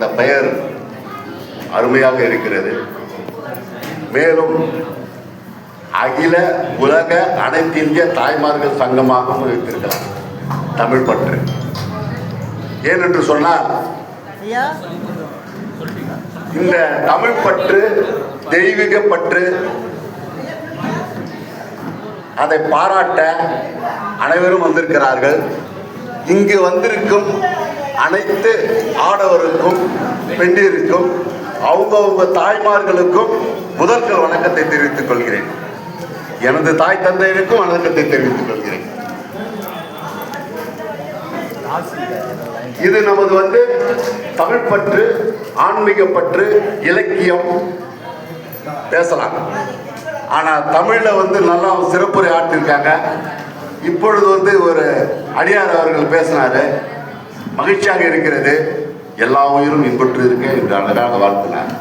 அந்த பெயர் அருமையாக இருக்கிறது. மேலும் அகில உலக அனைத்திந்திய தாய்மார்கள் சங்கமாகவும் வைத்திருக்கலாம் தமிழ் பற்று. ஏனென்று சொன்னால் இந்த தமிழ் பற்று தெய்வீக பற்று அதை பாராட்ட அனைவரும் வந்திருக்கிறார்கள். இங்கு வந்திருக்கும் அனைத்து ஆடவருக்கும் பெண்டிருக்கும் அவங்கவுங்க தாய்மார்களுக்கும் முதற்கல் வணக்கத்தை தெரிவித்துக் கொள்கிறேன். எனது தாய் தந்தையருக்கும் வணக்கத்தை தெரிவித்துக் கொள்கிறேன். இது நமது வந்து தமிழ் பற்று ஆன்மீக பற்று இலக்கியம். பேசலாம். ஆனால் தமிழில் வந்து நல்லா சிறப்புரை ஆட்டிருக்காங்க இப்பொழுது வந்து ஒரு அடியார் அவர்கள் பேசினாரு. மகிழ்ச்சியாக இருக்கிறது. எல்லா உயிரும் இன்பற்று இருக்க என்று அழகாக வாழ்த்தினார்.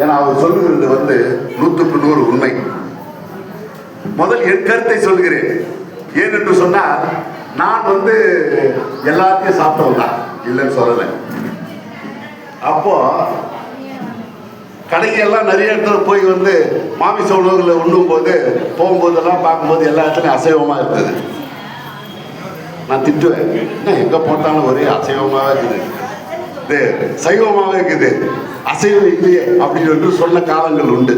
ஏன்னா அவர் சொல்லுகிறது வந்து நூற்றுக்கு நூறு உண்மை. முதல் என் கருத்தை சொல்கிறேன். ஏன் என்று சொன்னால் நான் வந்து எல்லாத்தையும் சாப்பிட்டவன் தான். இல்லைன்னு சொல்லலை. அப்போ கடைங்கெல்லாம் நிறைய இடத்துல போய் வந்து மாமிச உணவுகளை உண்ணும் போது போகும்போதெல்லாம் பார்க்கும்போது எல்லா இடத்துலையும் அசைவமாக இருந்தது. நான் திட்டுவேன். என்ன எங்கே போட்டாலும் ஒரே அசைவமாக இருக்குது. இது சைவமாக இருக்குது. அசைவம் இல்லையே அப்படின்னு சொல்லி சொன்ன காலங்கள் உண்டு.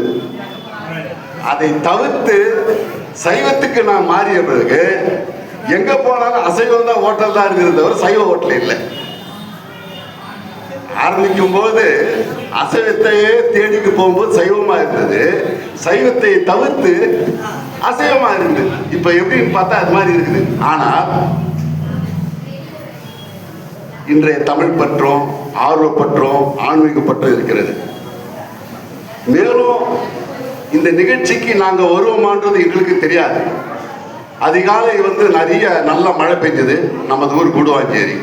அதை தவிர்த்து சைவத்துக்கு நான் மாறிய பிறகு எங்க போனாலும் அசைவம் தான் ஹோட்டல் தான் இருக்கிறது தவிர சைவ ஹோட்டல் இல்லை. ஆரம்பிக்கும் போது அசைவத்தையே தேடிக்கு போகும்போது சைவமா இருந்தது. சைவத்தை தவிர்த்து அசைவமா இருந்தது. இப்ப எப்படின்னு பார்த்தா அது மாதிரி இருக்குது. ஆனால் இன்றைய தமிழ் பற்றும் ஆர்வப்பற்றும் ஆன்மீக பற்றும் இருக்கிறது. மேலும் இந்த நிகழ்ச்சிக்கு நாங்கள் வருவோமான்றது எங்களுக்கு தெரியாது. அதிகாலை வந்து நிறைய நல்ல மழை பெஞ்சது. நமது ஊர் கூடுவாஞ்சேரி.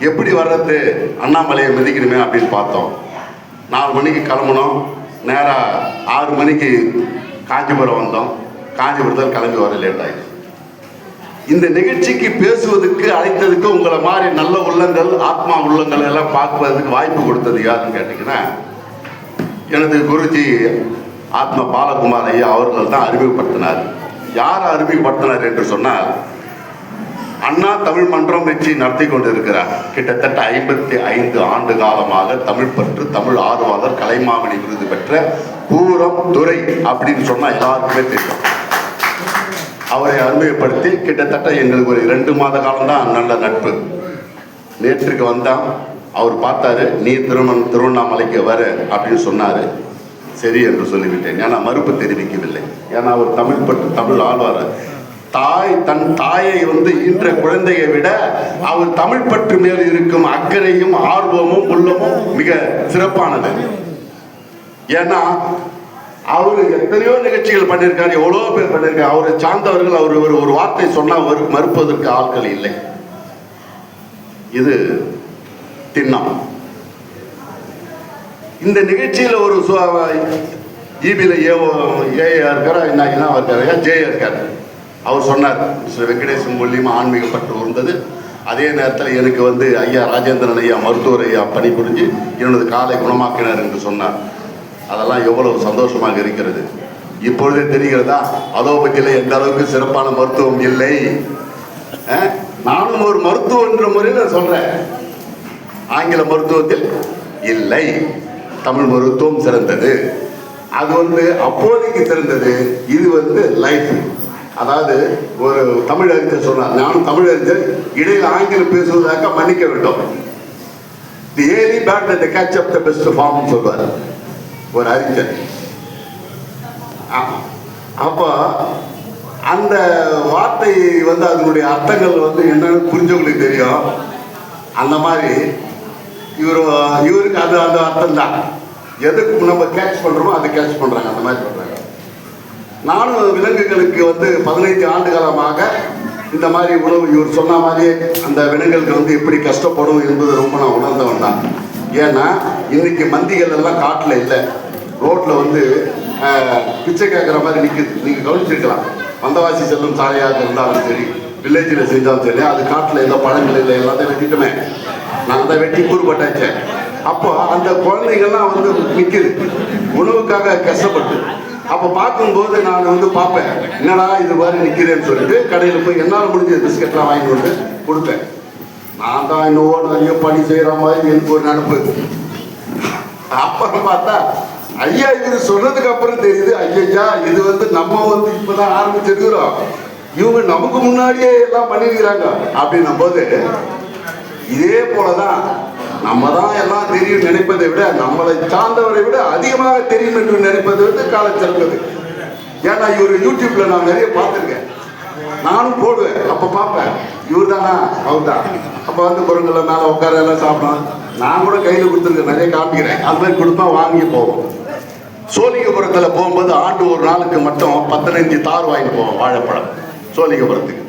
எப்படி வர்றது? அண்ணாமலையை மிதிக்கணுமே அப்படின்னு பார்த்தோம். நாலு மணிக்கு கிளம்புனோம். நேராக ஆறு மணிக்கு காஞ்சிபுரம் வந்தோம். காஞ்சிபுரத்தில் கிளம்பி வர லேட் ஆகிடுச்சு இந்த நிகழ்ச்சிக்கு பேசுவதற்கு அழைத்ததுக்கு உங்களை மாதிரி நல்ல உள்ளங்கள் ஆத்மா உள்ளங்கள் எல்லாம் பார்ப்பதற்கு வாய்ப்பு கொடுத்தது யாருன்னு கேட்டிங்கன்னா எனது குருஜி ஆத்ம பாலகுமார் ஐயா அவர்கள் தான் அறிமுகப்படுத்தினார். யார் அறிமுகப்படுத்தினார் என்று சொன்னால் அண்ணா தமிழ் மன்றம் வச்சு நடத்தி கொண்டிருக்கிறார். கிட்டத்தட்ட ஐம்பத்தி ஐந்து ஆண்டு காலமாக தமிழ் பற்று தமிழ் ஆர்வலர் கலைமாமணி விருது பெற்ற பூரம் துறை அப்படின்னு சொன்னால் எல்லாருக்குமே தெரியும். அவரை அறிமுகப்படுத்தி கிட்டத்தட்ட எங்களுக்கு ஒரு இரண்டு மாத காலம் தான் நல்ல நட்பு. நேற்றுக்கு வந்தான். அவர் பார்த்தாரு நீ திருமணம் திருவண்ணாமலைக்கு வர அப்படின்னு சொன்னார். சரி என்று சொல்லிவிட்டேன். ஏன்னா மறுப்பு தெரிவிக்கவில்லை. ஏன்னா அவர் தமிழ் பற்று தமிழ் ஆழ்வார். தாய் தன் தாயை வந்து ஈன்ற குழந்தையை விட அவர் தமிழ் பற்று மேல் இருக்கும் அக்கறையும் ஆர்வமும் உள்ளமும் மிக சிறப்பானது. ஏன்னா அவர் எத்தனையோ நிகழ்ச்சிகள் பண்ணியிருக்காரு எவ்வளோ பேர் பண்ணியிருக்காரு. அவரை சார்ந்தவர்கள் அவர் ஒரு ஒரு வார்த்தை சொன்னால் ஒரு மறுப்பதற்கு ஆட்கள் இல்லை. இது திண்ணம். இந்த நிகழ்ச்சியில் ஒரு ஈபியில் ஏஓ ஏஏ இருக்காரா என்ன என்ன இருக்காரு ஜே இருக்கார். அவர் சொன்னார் மிஸ்டர் வெங்கடேசன் மூலியமாக ஆன்மீகப்பட்டு இருந்தது அதே நேரத்தில் எனக்கு வந்து ஐயா ராஜேந்திரன் ஐயா மருத்துவர் ஐயா பணிபுரிஞ்சு என்னோட காலை குணமாக்கினார் என்று சொன்னார். அதெல்லாம் எவ்வளவு சந்தோஷமாக இருக்கிறது? இப்பொழுதே தெரிகிறதா? அலோபதியில் எந்த அளவுக்கு சிறப்பான மருத்துவம் இல்லை. நானும் ஒரு மருத்துவம் என்ற முறையில் சொல்றேன். ஆங்கில மருத்துவத்தில் இல்லை. தமிழ் மருத்துவம் சிறந்தது. அது வந்து அப்போதைக்கு சிறந்தது. இது வந்து லைஃப் அதாவது ஒரு தமிழ் அறிஞர் சொன்னார் நானும் தமிழ் அறிஞர். இடையில் ஆங்கிலம் பேசுவதாக மன்னிக்க வேண்டும். The early bird the catch up the best form சொல்வார். ஒரு அறிஞர் ஆமா. அப்போ அந்த வார்த்தை வந்து அதனுடைய அர்த்தங்கள் வந்து என்னன்னு புரிஞ்சவங்களுக்கு தெரியும். அந்த மாதிரி இவர் இவருக்கு அது அந்த அர்த்தம் தான். எதுக்கு நம்ம கேட்ச் பண்ணுறோமோ அதை கேட்ச் பண்ணுறாங்க அந்த மாதிரி பண்ணுறாங்க நானும் விலங்குகளுக்கு வந்து பதினைந்து ஆண்டு காலமாக இந்த மாதிரி உணவு இவர் சொன்ன மாதிரியே அந்த விலங்குகளுக்கு வந்து எப்படி கஷ்டப்படும் என்பது ரொம்ப நான் உணர்ந்தவன் தான். ஏன்னா இன்னைக்கு மந்திகள் எல்லாம் காட்டில் இல்லை. ரோட்ல வந்து பிச்சை கேட்குற மாதிரி நிற்குது நீங்கள் கவனிச்சிருக்கலாம். வந்தவாசி செல்லும் சாலையாக இருந்தாலும் சரி வில்லேஜில் செஞ்சாலும் சரி அது காட்டில் எந்த பழங்கள் இல்லை எல்லாத்தையும் வெட்டிட்டுமே. நான் தான் வெட்டி கூறுபட்டாச்சேன் அப்போ அந்த குழந்தைகள்லாம் வந்து நிற்குது உணவுக்காக கஷ்டப்பட்டு. அப்போ பார்க்கும்போது நான் வந்து பார்ப்பேன் என்னடா இது மாதிரி நிற்கிறேன்னு சொல்லிட்டு கடையில் போய் என்னால் முடிஞ்ச பிஸ்கெட்லாம் வாங்கி கொண்டு கொடுப்பேன் நான் தான் இன்னும் நிறைய பணி செய்கிற மாதிரி எனக்கு ஒரு நினப்பு அப்புறம் பார்த்தா ஐயா இது சொன்னதுக்கு அப்புறம் தெரியுது ஐயா இது வந்து நம்ம வந்து இப்பதான் ஆரம்பிச்சிருக்கிறோம். இவங்க நமக்கு முன்னாடியே எல்லாம் பண்ணிருக்கிறாங்க. அப்படின்னும் போது இதே போலதான் நம்ம தான் எல்லாம் தெரியும் நினைப்பதை விட நம்மளை சார்ந்தவரை விட அதிகமாக தெரியும் என்று நினைப்பது வந்து கால சிறந்தது ஏன்னா இவர் யூடியூப்ல நான் நிறைய பார்த்துருக்கேன். நானும் போடுவேன் அப்ப பார்ப்பேன். இவர் தானா அவர் தான் அப்ப வந்து குரங்குல மேல உட்கார எல்லாம் சாப்பிடலாம் நான் கூட கையில கொடுத்துருக்கேன் நிறைய காமிக்கிறேன். அது மாதிரி கொடுப்பா வாங்கி போவோம். சோழிகபுரத்துல போகும்போது ஆண்டு ஒரு நாளுக்கு மட்டும் பதினஞ்சு தார் வாங்கிட்டு போவோம் வாழைப்பழம். சோழிகபுரத்துக்கு.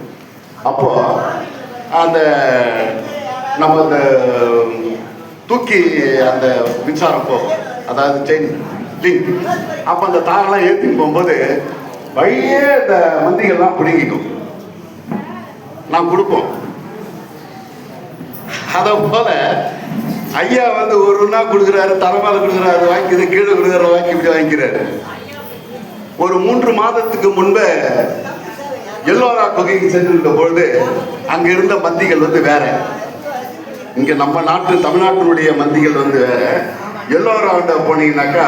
அப்போ அந்த நம்ம அந்த தூக்கி அந்த மின்சாரம் போகும். அதாவது செயின் லிங்க் அப்போ அந்த தாரெல்லாம் ஏற்றிட்டு போகும்போது வழியே இந்த மந்திகள்லாம் பிடுங்கிக்கும். நான் கொடுப்போம். அதை போல ஐயா வந்து ஒரு ஒன்றா கொடுக்குறாரு தரமாக கொடுக்குறாரு வாங்கிக்கிறது கீழே கொடுக்குறாரு வாங்கி இப்படி வாங்கிக்கிறாரு. ஒரு மூன்று மாதத்துக்கு முன்பே எல்லோரா குகைக்கு சென்றிருந்த பொழுது அங்க இருந்த மந்திகள் வந்து வேற. இங்க நம்ம நாட்டு தமிழ்நாட்டினுடைய மந்திகள் வந்து வேற. எல்லோரா போனீங்கன்னாக்கா